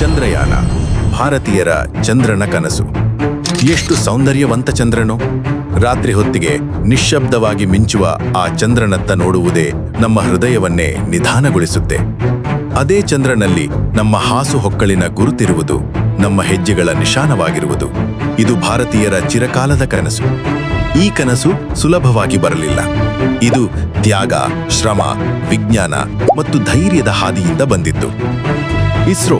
ಚಂದ್ರಯಾನ, ಭಾರತೀಯರ ಚಂದ್ರನ ಕನಸು. ಎಷ್ಟು ಸೌಂದರ್ಯವಂತ ಚಂದ್ರನು. ರಾತ್ರಿ ಹೊತ್ತಿಗೆ ನಿಶ್ಶಬ್ದವಾಗಿ ಮಿಂಚುವ ಆ ಚಂದ್ರನತ್ತ ನೋಡುವುದೇ ನಮ್ಮ ಹೃದಯವನ್ನೇ ನಿಧಾನಗೊಳಿಸುತ್ತೆ. ಅದೇ ಚಂದ್ರನಲ್ಲಿ ನಮ್ಮ ಹಾಸು ಹೊಕ್ಕಳಿನ ಗುರುತಿರುವುದು ನಮ್ಮ ಹೆಜ್ಜೆಗಳ ನಿಶಾನವಾಗಿರುವುದು. ಇದು ಭಾರತೀಯರ ಚಿರಕಾಲದ ಕನಸು. ಈ ಕನಸು ಸುಲಭವಾಗಿ ಬರಲಿಲ್ಲ. ಇದು ತ್ಯಾಗ, ಶ್ರಮ, ವಿಜ್ಞಾನ ಮತ್ತು ಧೈರ್ಯದ ಹಾದಿಯಿಂದ ಬಂದಿತ್ತು. ಇಸ್ರೋ,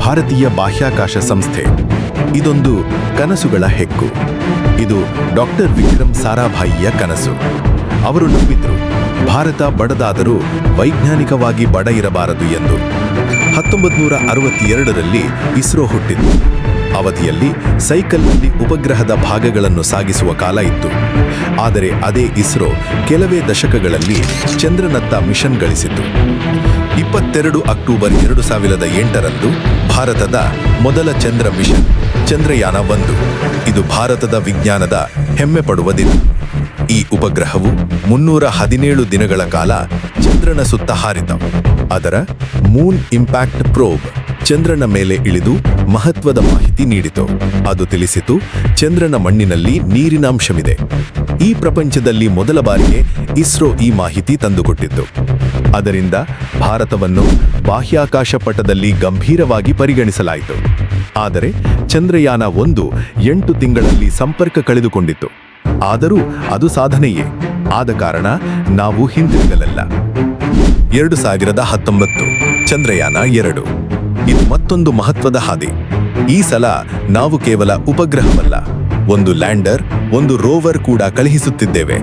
ಭಾರತೀಯ ಬಾಹ್ಯಾಕಾಶ ಸಂಸ್ಥೆ. ಇದೊಂದು ಕನಸುಗಳ ಹೆಕ್ಕು ಇದು ಡಾಕ್ಟರ್ ವಿಕ್ರಮ್ ಸಾರಾಭಾಯಿಯ ಕನಸು. ಅವರು ನಂಬಿದ್ರು, ಭಾರತ ಬಡದಾದರೂ ವೈಜ್ಞಾನಿಕವಾಗಿ ಬಡ ಇರಬಾರದು ಎಂದು. ಹತ್ತೊಂಬತ್ತು ನೂರ ಅರವತ್ತೆರಡರಲ್ಲಿ ಇಸ್ರೋ ಹುಟ್ಟಿತು. ಅವಧಿಯಲ್ಲಿ ಸೈಕಲ್ನಲ್ಲಿ ಉಪಗ್ರಹದ ಭಾಗಗಳನ್ನು ಸಾಗಿಸುವ ಕಾಲ ಇತ್ತು. ಆದರೆ ಅದೇ ಇಸ್ರೋ ಕೆಲವೇ ದಶಕಗಳಲ್ಲಿ ಚಂದ್ರನತ್ತ ಮಿಷನ್ ಗಳಿಸಿತು. ಇಪ್ಪತ್ತೆರಡು ಅಕ್ಟೋಬರ್ ಎರಡು ಸಾವಿರದ ಎಂಟರಂದು ಭಾರತದ ಮೊದಲ ಚಂದ್ರ ಮಿಷನ್, ಚಂದ್ರಯಾನ ಒಂದು. ಇದು ಭಾರತದ ವಿಜ್ಞಾನದ ಹೆಮ್ಮೆ ಪಡುವ ದಿನ. ಈ ಉಪಗ್ರಹವು ಮುನ್ನೂರ ಹದಿನೇಳು ದಿನಗಳ ಕಾಲ ಚಂದ್ರನ ಸುತ್ತ ಹಾರಿತ. ಅದರ ಮೂನ್ ಇಂಪ್ಯಾಕ್ಟ್ ಪ್ರೋಬ್ ಚಂದ್ರನ ಮೇಲೆ ಇಳಿದು ಮಹತ್ವದ ಮಾಹಿತಿ ನೀಡಿತು. ಅದು ತಿಳಿಸಿತು, ಚಂದ್ರನ ಮಣ್ಣಿನಲ್ಲಿ ನೀರಿನಾಂಶವಿದೆ ಈ ಪ್ರಪಂಚದಲ್ಲಿ ಮೊದಲ ಬಾರಿಗೆ ಇಸ್ರೋ ಈ ಮಾಹಿತಿ ತಂದುಕೊಟ್ಟಿತ್ತು. ಅದರಿಂದ ಭಾರತವನ್ನು ಬಾಹ್ಯಾಕಾಶ ಪಟದಲ್ಲಿ ಗಂಭೀರವಾಗಿ ಪರಿಗಣಿಸಲಾಯಿತು. ಆದರೆ ಚಂದ್ರಯಾನ ಒಂದು ಎಂಟು ತಿಂಗಳಲ್ಲಿ ಸಂಪರ್ಕ ಕಳೆದುಕೊಂಡಿತ್ತು. ಆದರೂ ಅದು ಸಾಧನೆಯೇ. ಆದ ಕಾರಣ ನಾವು ಹಿಂದಿರುಗಲಲ್ಲ. ಎರಡು ಸಾವಿರದ ಹತ್ತೊಂಬತ್ತು, ಚಂದ್ರಯಾನ ಎರಡು. ಮತ್ತೊಂದು ಮಹತ್ವದ ಹಾದಿ. ಈ ಸಲ ನಾವು ಕೇವಲ ಉಪಗ್ರಹವಲ್ಲ, ಒಂದು ಲ್ಯಾಂಡರ್, ಒಂದು ರೋವರ್ ಕೂಡ ಕಳುಹಿಸುತ್ತಿದ್ದೇವೆ.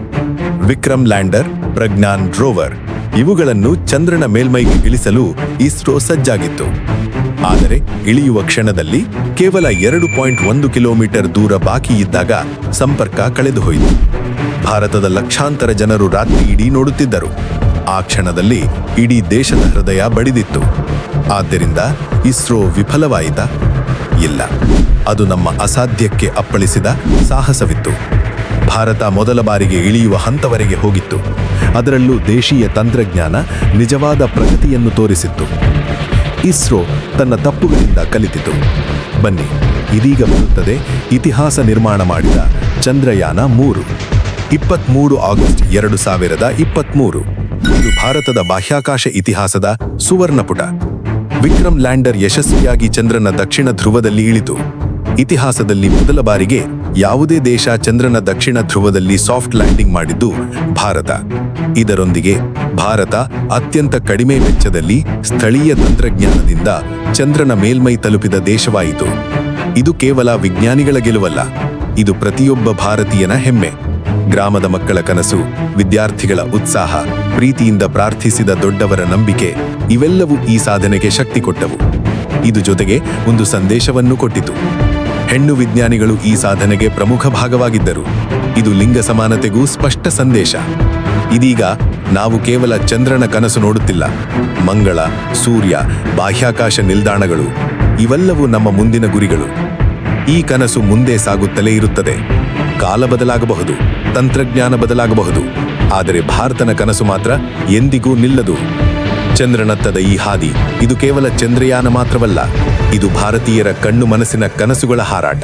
ವಿಕ್ರಮ್ ಲ್ಯಾಂಡರ್, ಪ್ರಜ್ಞಾನ್ ರೋವರ್, ಇವುಗಳನ್ನು ಚಂದ್ರನ ಮೇಲ್ಮೈಗೆ ಇಳಿಸಲು ಇಸ್ರೋ ಸಜ್ಜಾಗಿತ್ತು. ಆದರೆ ಇಳಿಯುವ ಕ್ಷಣದಲ್ಲಿ ಕೇವಲ ಎರಡು ಪಾಯಿಂಟ್ ಒಂದು ಕಿಲೋಮೀಟರ್ ದೂರ ಬಾಕಿ ಇದ್ದಾಗ ಸಂಪರ್ಕ ಕಳೆದುಹೋಯಿತು. ಭಾರತದ ಲಕ್ಷಾಂತರ ಜನರು ರಾತ್ರಿ ಇಡೀ ನೋಡುತ್ತಿದ್ದರು. ಆ ಕ್ಷಣದಲ್ಲಿ ಇಡೀ ದೇಶದ ಹೃದಯ ಬಡಿದಿತ್ತು. ಆದ್ದರಿಂದ ಇಸ್ರೋ ವಿಫಲವಾಯಿತ? ಇಲ್ಲ. ಅದು ನಮ್ಮ ಅಸಾಧ್ಯಕ್ಕೆ ಅಪ್ಪಳಿಸಿದ ಸಾಹಸವಿತ್ತು. ಭಾರತ ಮೊದಲ ಬಾರಿಗೆ ಇಳಿಯುವ ಹಂತವರೆಗೆ ಹೋಗಿತ್ತು. ಅದರಲ್ಲೂ ದೇಶೀಯ ತಂತ್ರಜ್ಞಾನ ನಿಜವಾದ ಪ್ರಗತಿಯನ್ನು ತೋರಿಸಿತ್ತು. ಇಸ್ರೋ ತನ್ನ ತಪ್ಪುಗಳಿಂದ ಕಲಿತಿತು. ಬನ್ನಿ, ಇದೀಗ ಬರುತ್ತದೆ ಇತಿಹಾಸ ನಿರ್ಮಾಣ ಮಾಡಿದ ಚಂದ್ರಯಾನ ಮೂರು. ಇಪ್ಪತ್ಮೂರು ಆಗಸ್ಟ್ ಎರಡು ಸಾವಿರದ ಇಪ್ಪತ್ಮೂರು. ಇದು ಭಾರತದ ಬಾಹ್ಯಾಕಾಶ ಇತಿಹಾಸದ ಸುವರ್ಣಪುಟ. ವಿಕ್ರಮ್ ಲ್ಯಾಂಡರ್ ಯಶಸ್ವಿಯಾಗಿ ಚಂದ್ರನ ದಕ್ಷಿಣ ಧ್ರುವದಲ್ಲಿ ಇಳಿತು ಇತಿಹಾಸದಲ್ಲಿ ಮೊದಲ ಬಾರಿಗೆ ಯಾವುದೇ ದೇಶ ಚಂದ್ರನ ದಕ್ಷಿಣ ಧ್ರುವದಲ್ಲಿ ಸಾಫ್ಟ್ ಲ್ಯಾಂಡಿಂಗ್ ಮಾಡಿದ್ದು ಭಾರತ. ಇದರೊಂದಿಗೆ ಭಾರತ ಅತ್ಯಂತ ಕಡಿಮೆ ವೆಚ್ಚದಲ್ಲಿ ಸ್ಥಳೀಯ ತಂತ್ರಜ್ಞಾನದಿಂದ ಚಂದ್ರನ ಮೇಲ್ಮೈ ತಲುಪಿದ ದೇಶವಾಯಿತು. ಇದು ಕೇವಲ ವಿಜ್ಞಾನಿಗಳ ಗೆಲುವಲ್ಲ, ಇದು ಪ್ರತಿಯೊಬ್ಬ ಭಾರತೀಯನ ಹೆಮ್ಮೆ. ಗ್ರಾಮದ ಮಕ್ಕಳ ಕನಸು, ವಿದ್ಯಾರ್ಥಿಗಳ ಉತ್ಸಾಹ, ಪ್ರೀತಿಯಿಂದ ಪ್ರಾರ್ಥಿಸಿದ ದೊಡ್ಡವರ ನಂಬಿಕೆ, ಇವೆಲ್ಲವೂ ಈ ಸಾಧನೆಗೆ ಶಕ್ತಿ ಕೊಟ್ಟವು. ಇದು ಜೊತೆಗೆ ಒಂದು ಸಂದೇಶವನ್ನು ಕೊಟ್ಟಿತು. ಹೆಣ್ಣು ವಿಜ್ಞಾನಿಗಳು ಈ ಸಾಧನೆಗೆ ಪ್ರಮುಖ ಭಾಗವಾಗಿದ್ದರು. ಇದು ಲಿಂಗ ಸಮಾನತೆಗೂ ಸ್ಪಷ್ಟ ಸಂದೇಶ. ಇದೀಗ ನಾವು ಕೇವಲ ಚಂದ್ರನ ಕನಸು ನೋಡುತ್ತಿಲ್ಲ. ಮಂಗಳ, ಸೂರ್ಯ, ಬಾಹ್ಯಾಕಾಶ ನಿಲ್ದಾಣಗಳು, ಇವೆಲ್ಲವೂ ನಮ್ಮ ಮುಂದಿನ ಗುರಿಗಳು. ಈ ಕನಸು ಮುಂದೆ ಸಾಗುತ್ತಲೇ ಇರುತ್ತದೆ. ಕಾಲ ಬದಲಾಗಬಹುದು. ತಂತ್ರಜ್ಞಾನ ಬದಲಾಗಬಹುದು. ಆದರೆ ಭಾರತನ ಕನಸು ಮಾತ್ರ ಎಂದಿಗೂ ನಿಲ್ಲದು. ಚಂದ್ರನತ್ತದ ಈ ಹಾದಿ, ಇದು ಕೇವಲ ಚಂದ್ರಯಾನ ಮಾತ್ರವಲ್ಲ, ಇದು ಭಾರತೀಯರ ಕಣ್ಣು ಮನಸ್ಸಿನ ಕನಸುಗಳ ಹಾರಾಟ.